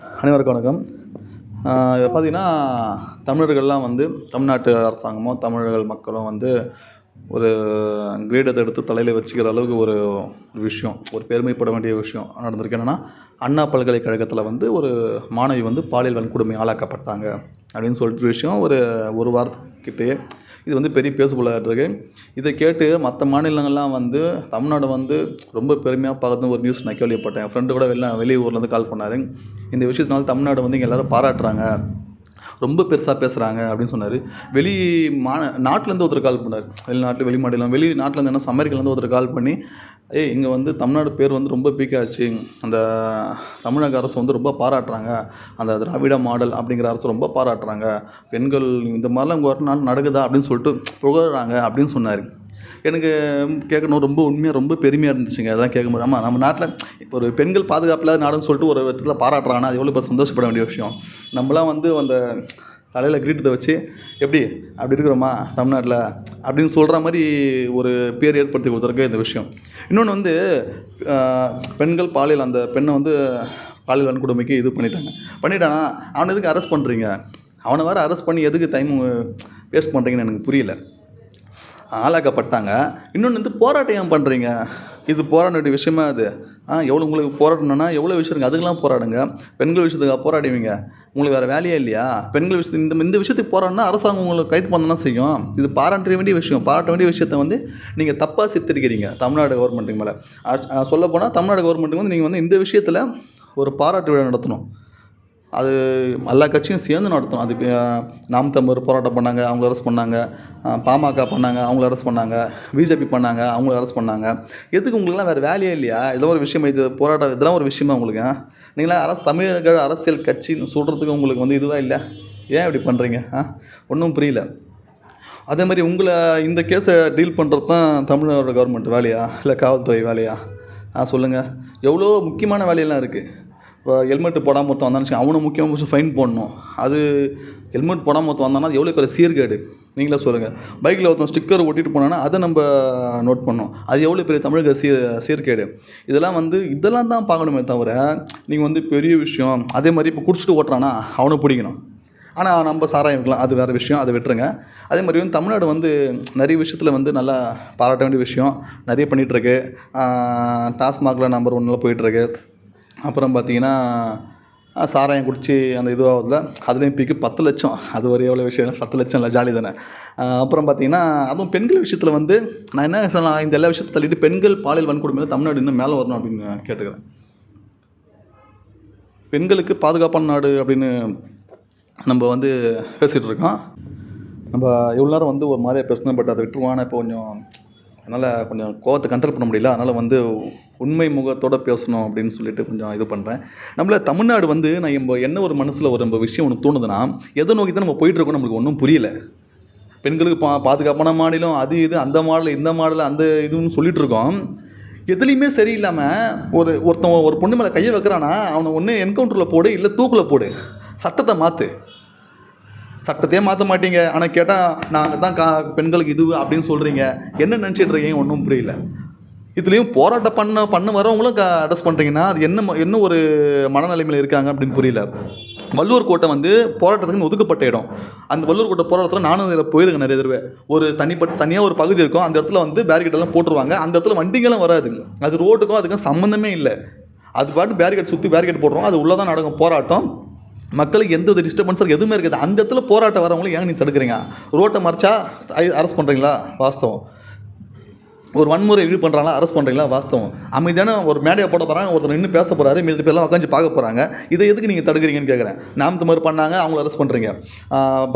அனைவருக்கும் வணக்கம். பார்த்திங்கன்னா பார்த்தீங்கன்னா தமிழர்கள்லாம் வந்து தமிழ்நாட்டு அரசாங்கமோ தமிழர்கள் மக்களும் வந்து ஒரு கிரீடத்தை எடுத்து தலையில் வச்சுக்கிற அளவுக்கு ஒரு ஒரு விஷயம் ஒரு பெருமைப்பட வேண்டிய விஷயம் நடந்திருக்கு. என்னென்னா அண்ணா பல்கலைக்கழகத்தில் வந்து ஒரு மாணவி வந்து பாலியல் வன்கொடுமை ஆளாக்கப்பட்டாங்க அப்படின்னு சொல்லிட்டு விஷயம் ஒரு ஒரு வாரத்துக்கிட்டே இது வந்து பெரிய பேசுபொருளாக இருக்குது இதை கேட்டு மற்ற மாநிலங்கள்லாம் வந்து தமிழ்நாடு வந்து ரொம்ப பெருமையாக பார்க்கறது ஒரு நியூஸ் நான் கேள்விப்பட்டேன். என் ஃப்ரெண்டு கூட வெளில வெளியூர்லேருந்து கால் பண்ணார். இந்த விஷயத்தினால தமிழ்நாடு வந்து இங்கே எல்லோரும் பாராட்டுறாங்க. ரொம்ப பெருசாக பேசுகிறாங்க அப்படின்னு சொன்னார். வெளி மா நாட்டிலேருந்து ஒருத்தர் கால் பண்ணார். வெளிநாட்டு வெளி மாநிலம் வெளி நாட்டிலேருந்து என்ன அமெரிக்காலேருந்து ஒருத்தர் கால் பண்ணி ஏய் இங்கே வந்து தமிழ்நாடு பேர் வந்து ரொம்ப பீக்காச்சு அந்த தமிழக அரசு வந்து ரொம்ப பாராட்டுறாங்க. அந்த திராவிட மாடல் அப்படிங்கிற அரசு ரொம்ப பாராட்டுறாங்க. பெண்கள் இந்த மாதிரிலாம் இங்கே ஒரு நாள் நடக்குதா? அப்படின்னு சொல்லிட்டு புகழ்கிறாங்க அப்படின்னு சொன்னார். எனக்கு கேட்கணும் ரொம்ப உண்மையாக ரொம்ப பெருமையாக இருந்துச்சுங்க. அதான் கேட்கும்போது ஆமாம் நம்ம நாட்டில் இப்போ ஒரு பெண்கள் பாதுகாப்பு இல்லாத நாடுன்னு சொல்லிட்டு ஒரு விதத்தில் பாராட்டுறாங்கன்னா அது எவ்வளோ இப்போ சந்தோஷப்பட வேண்டிய விஷயம். நம்மளாம் வந்து அந்த தலையில் கிரீட்டத்தை வச்சு எப்படி அப்படி இருக்கிறோமா தமிழ்நாட்டில் அப்படின்னு சொல்கிற மாதிரி ஒரு பேர் ஏற்படுத்தி கொடுத்துருக்கு இந்த விஷயம். இன்னொன்று வந்து பெண்கள் பாலியல் அந்த பெண்ணை வந்து பாலியல் வன்கொடுமைக்கு இது பண்ணிட்டாங்க. பண்ணிட்டானா அவனை எதுக்கு அரெஸ்ட் பண்ணுறீங்க அவனை வேறு அரெஸ்ட் பண்ணி எதுக்கு டைம் வேஸ்ட் பண்ணுறீங்கன்னு எனக்கு புரியல. ஆளாக்கப்பட்டாங்க. இன்னொன்று வந்து போராட்டம் ஏன் பண்ணுறீங்க இது போராட வேண்டிய விஷயமா அது? ஆ எவ்வளோ உங்களுக்கு போராடணும்னா எவ்வளோ விஷயம் இருக்குது அதுக்கெல்லாம் போராடுங்க. பெண்கள் விஷயத்துக்காக போராடுவீங்க. உங்களுக்கு வேறு வேலையே இல்லையா? பெண்கள் விஷயத்துக்கு இந்த இந்த விஷயத்துக்கு போராடினா அரசாங்கம் உங்களுக்கு கைது பண்ண தான் செய்யும். இது பாராட்ட வேண்டிய விஷயம். பாராட்ட வேண்டிய விஷயத்த வந்து நீங்கள் தப்பாக சித்தரிக்கிறீங்க. தமிழ்நாடு கவர்மெண்ட்டுக்கு மேலே. சொல்லப்போனால் தமிழ்நாடு கவர்மெண்ட்டுக்கு வந்து நீங்கள் வந்து இந்த விஷயத்தில் ஒரு பாராட்டு விழா நடத்தணும். அது எல்லா கட்சியும் சேர்ந்து நடத்தும் அது நாம் தமிழர் போராட்டம் பண்ணாங்க அவங்கள அரெஸ்ட் பண்ணாங்க பாமக பண்ணாங்க அவங்கள அரெஸ்ட் பண்ணாங்க பிஜேபி பண்ணாங்க அவங்கள அரெஸ்ட் பண்ணாங்க. எதுக்கு உங்களுக்குலாம் வேறு வேலையே இல்லையா? இதெல்லாம் ஒரு விஷயம் இது போராட்டம் இதெல்லாம் ஒரு விஷயமா உங்களுக்கு நீங்களாம் அரசு தமிழர்கள் அரசியல் கட்சின்னு சொல்கிறதுக்கு உங்களுக்கு வந்து இதுவாக இல்லை? ஏன் இப்படி பண்ணுறீங்க ஆ ஒன்றும் புரியல. அதே மாதிரி உங்களை இந்த கேஸை டீல் பண்ணுறது தான் தமிழ்நாடு கவர்மெண்ட் வேலையா? இல்லை காவல்துறை வேலையா? ஆ சொல்லுங்கள் எவ்வளோ முக்கியமான வேலையெல்லாம் இருக்குது இப்போ ஹெல்மெட் போடாமல் ஒருத்தன் வந்தான்னு வச்சுக்கோங்க, அவனை முக்கியமாக ஃபஸ்ட்டு ஃபைன் போடணும். அது ஹெல்மெட் போடாமல் ஒருத்தன் வந்தானா அது எவ்வளோ பெரிய சீர்கேடு நீங்களே சொல்லுங்கள் பைக்கில் ஒருத்தன் ஸ்டிக்கர் ஒட்டிட்டு போனான்னா அதை நம்ம நோட் பண்ணோம் அது எவ்வளோ பெரிய தமிழக சீர் சீர்கேடு இதெல்லாம் வந்து இதெல்லாம் தான் பார்க்கணுமே தவிர நீங்கள் வந்து பெரிய விஷயம் அதே மாதிரி இப்போ குடிச்சிட்டு ஓட்டுறானா அவனை பிடிக்கணும். ஆனால் நம்ம சாராயம் வைக்கலாம் அது வேறு விஷயம் அதை விட்டுருங்க. அதே மாதிரி வந்து தமிழ்நாடு வந்து நிறைய விஷயத்தில் வந்து நல்லா பாராட்ட வேண்டிய விஷயம். நிறைய பண்ணிகிட்ருக்கு டாஸ்மாகில் நம்பர் ஒன்றில் போயிட்டுருக்கு அப்புறம் பார்த்தீங்கன்னா சாராயம் குடித்து அந்த இதுவாகுதுல அதுலேயும் பிக்கு பத்து லட்சம். அது ஒரு எவ்வளோ விஷயம் பத்து லட்சம் இல்லை ஜாலி தானே. அப்புறம் பார்த்தீங்கன்னா அதுவும் பெண்கள் விஷயத்தில் வந்து நான் என்ன சொல்லலாம் இந்த எல்லா விஷயத்தை தள்ளிட்டு பெண்கள் பாலியல் வன்கொடுமையில் தமிழ்நாடு இன்னும் மேலே வரணும் அப்படின்னு கேட்டுக்கிறேன். பெண்களுக்கு பாதுகாப்பான நாடு அப்படின்னு நம்ம வந்து பேசிகிட்டு இருக்கோம். நம்ம இவ்வளோ நேரம் வந்து ஒரு மாதிரியாக பேசணும் பட் அதை விட்டுருவான இப்போ கொஞ்சம் என்னால் கொஞ்சம் கோவத்தை கண்ட்ரோல் பண்ண முடியல. அதனால் வந்து உண்மை முகத்தோடு பேசணும் அப்படின்னு சொல்லிட்டு கொஞ்சம் இது பண்ணுறேன் நம்மள தமிழ்நாடு வந்து நான் நம்ம என்ன ஒரு மனசில் ஒரு நம்ம விஷயம் ஒன்று தோணுதுன்னா எதை நோக்கி தான் நம்ம போயிட்டுருக்கோம் நம்மளுக்கு ஒன்றும் புரியல. பெண்களுக்கு பா பாதுகாப்பான மாநிலம் அது இது அந்த மாடல் இந்த மாடல் அந்த இதுன்னு சொல்லிட்டு இருக்கோம். எதுலேயுமே சரியில்லாமல் ஒரு ஒருத்தன் ஒரு பொண்ணு மேலே கையை வைக்கிறானா அவனை ஒன்று என்கவுண்டரில் போடு இல்லை தூக்கில் போடு. சட்டத்தை மாற்று சட்டத்தையே மாற்ற மாட்டீங்க. ஆனால் கேட்டால் நாங்கள் தான் கா பெண்களுக்கு இது அப்படின்னு சொல்கிறீங்க என்ன நினச்சிட்டு இருக்கீங்க ஒன்றும் புரியல. இதுலேயும் போராட்டம் பண்ண பண்ண வரவங்களும் க அரெஸ்ட் பண்ணுறீங்கன்னா அது என்ன ம- என்ன ஒரு மனநிலைமையில் இருக்காங்க அப்படின்னு புரியல. வள்ளூர் கோட்டை வந்து போராட்டத்துக்கு ஒதுக்கப்பட்ட இடம். அந்த வள்ளூர் கோட்டை போராட்டத்தில் நானும் இதில் போயிருக்கேன் நிறைய தடவை. ஒரு தனிப்பட்ட தனியாக ஒரு பகுதி இருக்கும். அந்த இடத்துல வந்து பேரிகேட்டெல்லாம் போட்டுருவாங்க. அந்த இடத்துல வண்டிங்களும் வராது. அது ரோட்டுக்கும் அதுக்கும் சம்மந்தமே இல்லை. அது பாட்டு பேரிகேட் சுற்றி பேரிகேட் போடுறோம். அது உள்ளே தான் நடக்கும். போராட்டம். மக்களுக்கு எந்த ஒரு டிஸ்டர்பன்ஸும் எதுவுமே இருக்குது. அந்த இடத்துல போராட்டம் வரவங்களும் ஏன் நீ தடுக்கிறீங்க? ரோட்டை மறைச்சா அரெஸ்ட் பண்ணுறீங்களா வாஸ்தவம். ஒரு வன்முறை இது பண்ணுறாங்களா அரெஸ்ட் பண்ணுறீங்களா வாஸ்தவம். அமைதியான ஒரு மேடையை போட போகிறாங்க ஒருத்தர் நின்று பேச போகிறாரு மீதி பேர்லாம் உட்காந்து பார்க்க போகிறாங்க இதை எதுக்கு நீங்கள் தடுக்கிறீங்கன்னு கேட்குறேன் நாம் தமிழ் பண்ணாங்க அவங்கள அரெஸ்ட் பண்ணுறீங்க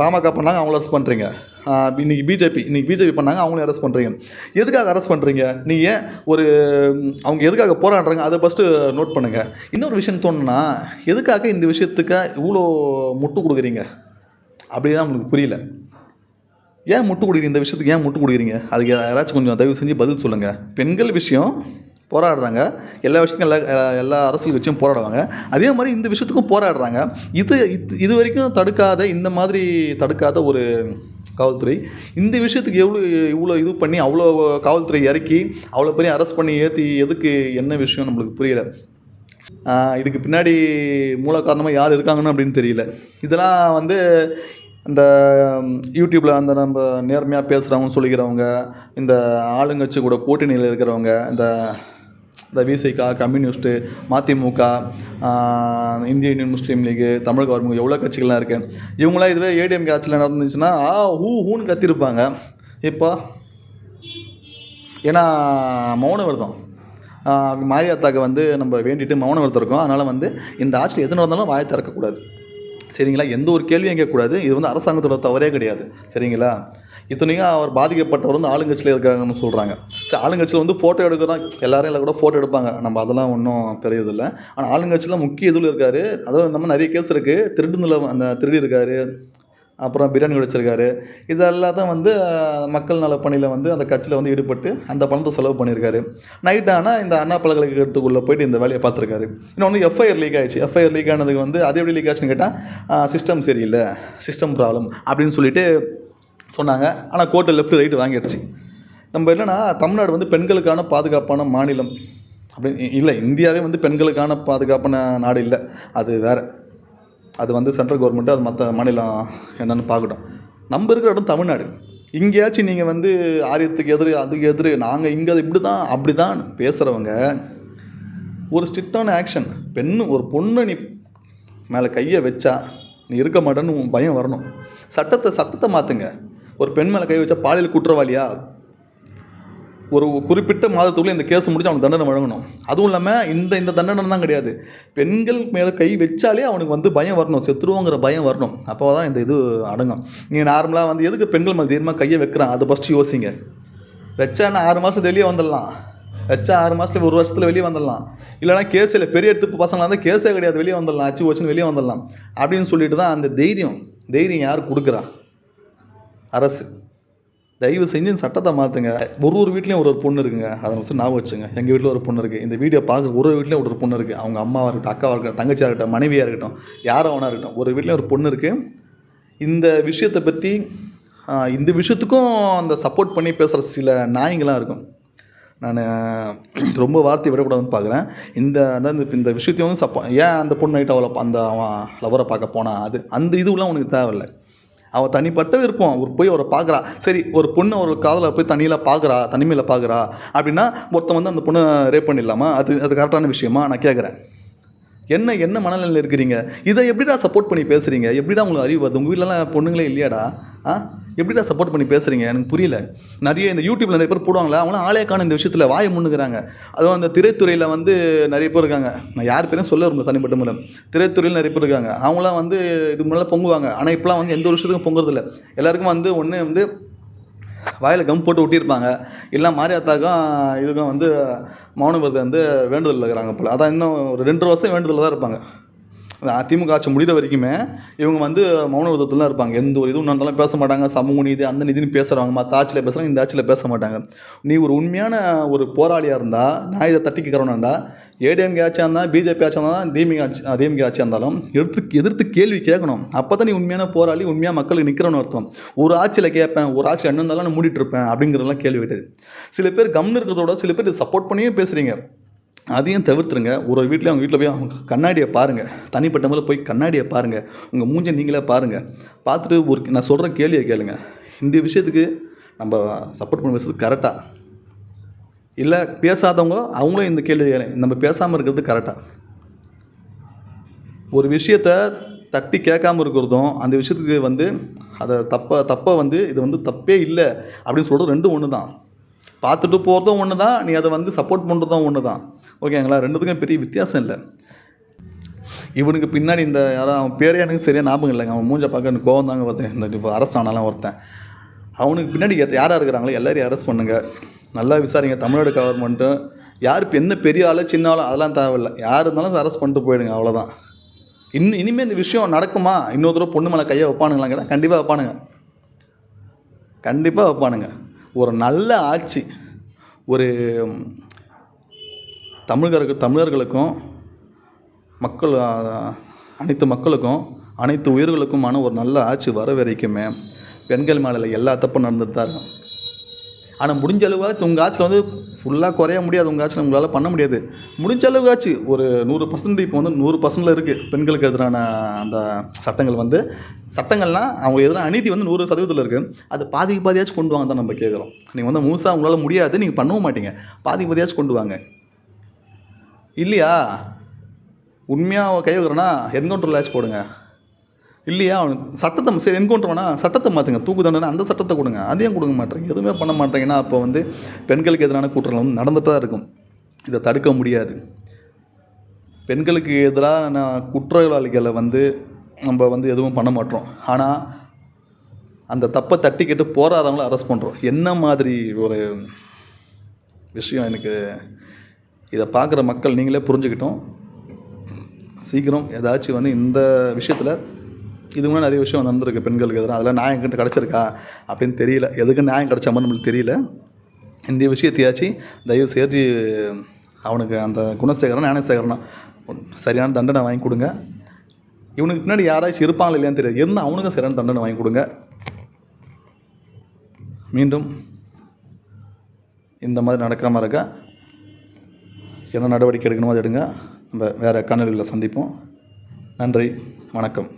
பாமக பண்ணாங்க அவங்கள அரெஸ்ட் பண்ணுறீங்க இன்னைக்கு பிஜேபி இன்றைக்கி பிஜேபி பண்ணாங்க அவங்களையும் அரெஸ்ட் பண்ணுறீங்க எதுக்காக அரெஸ்ட் பண்ணுறீங்க நீங்கள் ஏன் ஒரு அவங்க எதுக்காக போராடுறாங்க அதை ஃபஸ்ட்டு நோட் பண்ணுங்கள் இன்னொரு விஷயம் தோணுன்னா எதுக்காக இந்த விஷயத்துக்கு இவ்வளோ முட்டு கொடுக்குறீங்க? அப்படி தான் உங்களுக்கு புரியல. ஏன் முட்டு கொடுக்குறீங்க? இந்த விஷயத்துக்கு ஏன் முட்டு கொடுக்குறீங்க? அதுக்கு யாராச்சும் கொஞ்சம் தயவு செஞ்சு பதில் சொல்லுங்கள் பெண்கள் விஷயம் போராடுறாங்க. எல்லா விஷயத்துக்கும் எல்லா எல்லா அரசியல் கட்சியும் போராடுவாங்க. அதே மாதிரி இந்த விஷயத்துக்கும் போராடுறாங்க. இது இது- இது வரைக்கும் தடுக்காத இந்த மாதிரி தடுக்காத ஒரு காவல்துறை இந்த விஷயத்துக்கு எவ்வளோ இவ்வளோ இது பண்ணி அவ்வளோ காவல்துறை இறக்கி அவ்வளோ பெரிய அரெஸ்ட் பண்ணி ஏற்றி எதுக்கு என்ன விஷயம் நம்மளுக்கு புரியல. இதுக்கு பின்னாடி மூல காரணமாக யார் இருக்காங்கன்னு அப்படின்னு தெரியல. இதெல்லாம் வந்து இந்த யூடியூப்பில் அந்த நம்ம நேர்மையாக பேசுகிறவங்க சொல்லிக்கிறவங்க இந்த ஆளுங்கட்சி கூட கூட்டணியில் இருக்கிறவங்க இந்த இந்த விசிகா கம்யூனிஸ்ட்டு மதிமுக இந்திய யூனியன் முஸ்லீம் லீகு தமிழக கவர்மெண்ட் எவ்வளோ கட்சிகள்லாம் இருக்குது இவங்களாம் இதுவே ஏடிஎம் ஆட்சியில் நடந்துச்சுன்னா ஆ ஹூ ஹூன்னு கத்திருப்பாங்க. இப்போ ஏன்னா மௌன விரதம் மாரியாத்தாக்கு வந்து நம்ம வேண்டிட்டு மௌன விரதம் இருக்கோம். அதனால் வந்து இந்த ஆட்சியில் எது நடந்தாலும் வாயை திறக்கக்கூடாது சரிங்களா? எந்த ஒரு கேள்வியும் கேட்கக்கூடாது. இது வந்து அரசாங்கத்தோட தவறே கிடையாது. சரிங்களா? இத்தனையும் அவர் பாதிக்கப்பட்டவர் வந்து ஆளுங்கட்சியில் இருக்காங்கன்னு சொல்கிறாங்க சரி ஆளுங்கட்சியில் வந்து ஃபோட்டோ எடுக்கிறோம். எல்லாரும் எல்லாம் கூட ஃபோட்டோ எடுப்பாங்க. நம்ம அதெல்லாம் ஒன்றும் பெரியதில்லை. ஆனால் ஆளுங்கட்சியில் முக்கிய இதில் இருக்கார். அதில் இந்த மாதிரி நிறைய கேஸ் இருக்குது திருடுநில அந்த திருடி இருக்காரு. அப்புறம் பிரியாணி உடைச்சிருக்காரு இதெல்லாம் தான் வந்து மக்கள் நல பணியில் வந்து அந்த கட்சியில் வந்து ஈடுபட்டு அந்த பணத்தை செலவு பண்ணியிருக்காரு. நைட் ஆனால் இந்த அண்ணா பல்கலைக்கழகத்துக்குள்ளே போயிட்டு இந்த வேலையை பார்த்துருக்காரு. இன்னொன்று எஃப்ஐஆர் லீக் ஆயிடுச்சு. எஃப்ஐஆர் லீக் ஆனதுக்கு வந்து அது எப்படி லீக் ஆச்சுன்னு கேட்டால் சிஸ்டம் சரியில்லை. சிஸ்டம் ப்ராப்ளம் அப்படின்னு சொல்லிட்டு சொன்னாங்க. ஆனால் கோர்ட்டு லெஃப்ட் ரைட்டு வாங்கிடுச்சு நம்ம என்னென்னா தமிழ்நாடு வந்து பெண்களுக்கான பாதுகாப்பான மாநிலம் அப்படி இல்லை இந்தியாவே வந்து பெண்களுக்கான பாதுகாப்பான நாடு இல்லை. அது வேறு. அது வந்து சென்ட்ரல் கவர்மெண்ட்டு அது மற்ற மாநிலம் என்னென்னு பார்க்கட்டும். நம்ம இருக்கிற இடம் தமிழ்நாடு. இங்கேயாச்சும் நீங்கள் வந்து ஆரியத்துக்கு எதிர் அதுக்கு எதிர் நாங்கள் இங்கே இப்படி தான் அப்படி தான் பேசுகிறவங்க ஒரு ஸ்ட்ரிக்டான ஆக்ஷன் பெண்ணு ஒரு பொண்ணை நீ மேலே கையை வச்சா நீ இருக்க மாட்டேன்னு உன் பயம் வரணும். சட்டத்தை சட்டத்தை மாற்றுங்க ஒரு பெண் மேலே கை வச்சா பாலியல் குற்றவாளியா? ஒரு குறிப்பிட்ட மாதத்துக்குள்ளே இந்த கேஸ் முடிச்சு அவனுக்கு தண்டனை வழங்கணும். அதுவும் இல்லாமல் இந்த இந்த தண்டனைலாம் கிடையாது. பெண்கள் மேலே கை வச்சாலே அவனுக்கு வந்து பயம் வரணும். செத்துருவோங்கிற பயம் வரணும். அப்போ தான் இந்த இது அடங்கும். நீங்கள் நார்மலாக வந்து எதுக்கு பெண்கள் மேலே தீர்மாக கையை வைக்கிறான்? அதை ஃபஸ்ட்டு யோசிங்க. வச்சா நான் ஆறு மாதத்துக்கு வெளியே வந்துடலாம். வச்சா ஆறு மாதத்துல ஒரு வருஷத்தில் வெளியே வந்துடலாம். இல்லைனா இல்லை பெரிய எடுத்து பசங்களாக இருந்தால் கேஸே கிடையாது. வெளியே வந்துடலாம். அச்சு வச்சுன்னு வெளியே வந்துடலாம். அப்படின்னு சொல்லிட்டு தான் அந்த தைரியம். தைரியம் யார் கொடுக்குறா? அரசு. தயவு செஞ்சு சட்டத்தை மாற்றுங்க ஒரு ஒரு வீட்லேயும் ஒரு ஒரு பொண்ணு இருக்குங்க. அதை வச்சு ஞாபகம் வச்சுங்க. எங்கள் வீட்டில் ஒரு பொண்ணு இருக்குது இந்த வீடியோ பார்க்குற ஒரு ஒரு வீட்லேயும் ஒரு ஒரு பொண்ணு இருக்குது அவங்க அம்மாவாக இருக்கட்டும் அக்காவாக இருக்கட்டும் தங்கச்சியாக இருக்கட்டும் மனைவியாக இருக்கட்டும் யாராக வேணா இருக்கட்டும் ஒரு வீட்லேயும் ஒரு பொண்ணு இருக்குது இந்த விஷயத்தை பற்றி இந்த விஷயத்துக்கும் அந்த சப்போர்ட் பண்ணி பேசுகிற சில நாய்ங்களாம் இருக்கும். நான் ரொம்ப வார்த்தை விடக்கூடாதுன்னு பார்க்குறேன் இந்த அதான் இந்த விஷயத்தையும் வந்து சப்போ ஏன் அந்த பொண்ணு நைட்டு அவ்வளோ அந்த அவன் லவரை பார்க்க போனால் அது அந்த இதுவெலாம் உனக்கு தேவையில்லை. அவள் தனிப்பட்ட விருப்பம். ஒரு போய் அவரை பார்க்குறா. சரி ஒரு பொண்ணு ஒரு காதலை போய் தனியில் பார்க்குறா தனிமையில் பார்க்குறா அப்படின்னா ஒருத்தன் வந்து அந்த பொண்ணை ரேப் பண்ணிடலாமா? அது அது கரெக்டான விஷயமா? நான் கேட்குறேன். என்ன என்ன மனநிலையில் இருக்கிறீங்க? இதை எப்படிடா சப்போர்ட் பண்ணி பேசுகிறீங்க எப்படிடா உங்களுக்கு அறிவு வருது? உங்கள் வீட்டிலலாம் பொண்ணுங்களே இல்லையாடா? ஆ? எப்படிடா சப்போர்ட் பண்ணி பேசுகிறீங்க எனக்கு புரியல. நிறைய இந்த யூடியூப்பில் நிறைய பேர் போடுவாங்களா? அவங்களாம் ஆளே காணும் இந்த விஷயத்தில் வாய முன்னுக்கிறாங்க. அதுவும் அந்த திரைத்துறையில் வந்து நிறைய பேர் இருக்காங்க. நான் யார் பேரும் சொல்ல விரும்பல தனிப்பட்ட மூலம் திரைத்துறையில் நிறைய பேர் இருக்காங்க. அவங்களாம் வந்து இது முன்னாடி பொங்குவாங்க. ஆனால் இப்போலாம் வந்து எந்த ஒரு விஷயத்துக்கும் பொங்குறதில்ல. எல்லாருக்கும் வந்து ஒன்று வந்து வாயில் கம் போட்டு ஒட்டியிருப்பாங்க. இல்லை மாரியாத்தாக்கும் இதுக்கும் வந்து மௌனபுரத்தை வந்து வேண்டுதல் இருக்கிறாங்க போல். அதான் இன்னும் ஒரு ரெண்டு வருஷம் வேண்டுதலில் தான் இருப்பாங்க. அதிமுக ஆட்சி முடிகிற வரைக்குமே இவங்க வந்து மௌன விரதத்தில் தான் இருப்பாங்க. எந்த ஒரு இதுவும் நடந்தாலும் பேச மாட்டாங்க. சமூக நீதி அந்த நீதினு பேசுகிறவங்க மற்ற ஆட்சியில் பேசுகிறாங்க இந்த ஆட்சியில் பேச மாட்டாங்க. நீ ஒரு உண்மையான ஒரு போராளியாக இருந்தால் நான் இதை தட்டி கேட்குறவனா இருந்தால் ஏடிஎம்கே ஆட்சியாக இருந்தால் பிஜேபி ஆட்சியாக இருந்தால் டிஎம்கே ஆட்சி டிஎம்கே ஆட்சியாக இருந்தாலும் எடுத்து எதிர்த்து கேள்வி கேட்கணும். அப்போ தான் நீ உண்மையான போராளி உண்மையாக மக்களுக்கு நிற்கிறவனு அர்த்தம். ஒரு ஆட்சியில் கேட்பேன் ஒரு ஆட்சி என்ன இருந்தாலும் நான் மூடிட்டு இருப்பேன் அப்படிங்கிறதெல்லாம் கேள்வி கிடையாது சில பேர் கம்னு இருக்கிறதோட சில பேர் சப்போர்ட் பண்ணியும் பேசுகிறீங்க அதையும் தவிர்த்துருங்க. ஒரு ஒரு வீட்டில் அவங்க வீட்டில் போய் அவங்க கண்ணாடியை பாருங்கள் தனிப்பட்ட முறையில் போய் கண்ணாடியை பாருங்கள் உங்கள் மூஞ்சை நீங்களே பாருங்கள் பார்த்துட்டு ஒரு நான் சொல்கிற கேள்வியை கேளுங்க. இந்த விஷயத்துக்கு நம்ம சப்போர்ட் பண்ண விஷயத்துக்கு கரெக்டாக இல்லை பேசாதவங்க அவங்களும் இந்த கேள்வி நம்ம பேசாமல் இருக்கிறது கரெக்டாக ஒரு விஷயத்த தட்டி கேட்காம இருக்கிறதும் அந்த விஷயத்துக்கு வந்து அதை தப்பை தப்பை வந்து இது வந்து தப்பே இல்லை அப்படின்னு சொல்கிறது ரெண்டும் ஒன்று தான் பார்த்துட்டு போகிறதும் ஒன்று தான் நீ அதை வந்து சப்போர்ட் பண்ணுறதும் ஒன்று தான். ஓகேங்களா ரெண்டுத்துக்கும் பெரிய வித்தியாசம் இல்லை. இவனுக்கு பின்னாடி இந்த யாரோ அவன் பேரே எனக்கு சரியாக ஞாபகம் இல்லைங்க. அவன் மூஞ்ச பார்க்க எனக்கு கோவம் தாங்க ஒருத்தன் இந்த இப்போ அரஸ்ட் ஒருத்தன். அவனுக்கு பின்னாடி யார் யாராக இருக்கிறாங்களோ எல்லாரையும் அரெஸ்ட் பண்ணுங்கள் நல்லா விசாரிங்க. தமிழ்நாடு கவர்மெண்ட்டு யார் இப்போ என்ன பெரிய ஆளு சின்ன ஆளு அதெல்லாம் தேவையில்லை. யார் இருந்தாலும் அரெஸ்ட் பண்ணிட்டு போயிடுங்க அவ்வளோதான் இன்னும் இனிமேல் இந்த விஷயம் நடக்குமா? இன்னொரு தடவை பொண்ணு மேலே கையை வைப்பானுங்களாங்க கேட்டால் கண்டிப்பாக வைப்பானுங்க. கண்டிப்பாக வைப்பானுங்க. ஒரு நல்ல ஆட்சி ஒரு தமிழர்களுக்கு தமிழர்களுக்கும் மக்கள் அனைத்து மக்களுக்கும் அனைத்து உயிர்களுக்குமான ஒரு நல்ல ஆட்சி வர வரைக்குமே பெண்கள் மேலே எல்லா தப்பும் நடந்துட்டு தான் இருக்கும் ஆனால் முடிஞ்ச அளவுக்கு உங்கள் ஆட்சியில் வந்து ஃபுல்லாக குறைய முடியாது. உங்கள் ஆட்சியில் உங்களால் பண்ண முடியாது. முடிஞ்ச அளவுக்காச்சு ஒரு நூறு பர்சன்ட் இப்போ வந்து நூறு பர்சன்டில் இருக்குது பெண்களுக்கு எதிரான அந்த சட்டங்கள் வந்து. சட்டங்கள்லாம் அவங்க எதிரான அநீதி வந்து நூறு சதவீதத்தில் இருக்குது அது பாதிக்கு பாதியாச்சும் கொண்டு வாங்க தான் நம்ம கேட்குறோம் நீங்கள் வந்து முழுசாக உங்களால் முடியாது. நீங்கள் பண்ணவும் மாட்டீங்க. பாதிக்கு பாதியாச்சும் கொண்டு வாங்க. இல்லையா? உண்மையாக கை வைக்கிறேன்னா என்கவுண்டர் லேட்ச் போடுங்க. இல்லையா? அவனுக்கு சட்டத்தை சரி என்கவுண்டர் வேணா சட்டத்தை மாற்றுங்க தூக்கு தண்டனை அந்த சட்டத்தை கொடுங்க. அதையும் கொடுக்க மாட்டேங்க. எதுவுமே பண்ண மாட்டேங்கன்னா அப்போ வந்து பெண்களுக்கு எதிரான குற்றங்களும் வந்து நடந்துட்டு தான் இருக்கும். இதை தடுக்க முடியாது. பெண்களுக்கு எதிரான குற்றவாளிகளை வந்து நம்ம வந்து எதுவும் பண்ண மாட்டோம். ஆனால் அந்த தப்பை தட்டிக்கிட்டு போராடுறவங்கள அரெஸ்ட் பண்ணுறோம் என்ன மாதிரி ஒரு விஷயம் எனக்கு இதை பார்க்குற மக்கள் நீங்களே புரிஞ்சுக்கிட்டோம். சீக்கிரம் ஏதாச்சும் வந்து இந்த விஷயத்தில் இது முன்னாடி நிறைய விஷயம் நடந்திருக்கு பெண்களுக்கு எதிராக. அதெல்லாம் நியாயம் கிட்ட கிடச்சிருக்கா அப்படின்னு தெரியல. எதுக்கு நியாயம் கிடச்ச மாதிரி நம்மளுக்கு தெரியல. இந்த விஷயத்தையாச்சும் தயவு செய்து அவனுக்கு அந்த குணசேகரன் ஞானசேகரனா சரியான தண்டனை வாங்கி கொடுங்க. இவனுக்கு பின்னாடி யாராச்சும் இருப்பாங்களா இல்லையான்னு தெரியாது. இருந்தால் அவனுக்கும் சரியான தண்டனை வாங்கி கொடுங்க. மீண்டும் இந்த மாதிரி நடக்காமல் இருக்க என்ன நடவடிக்கை எடுக்கணுமோ அதை எடுங்க. நம்ம வேறு காணொலியில் சந்திப்போம். நன்றி வணக்கம்.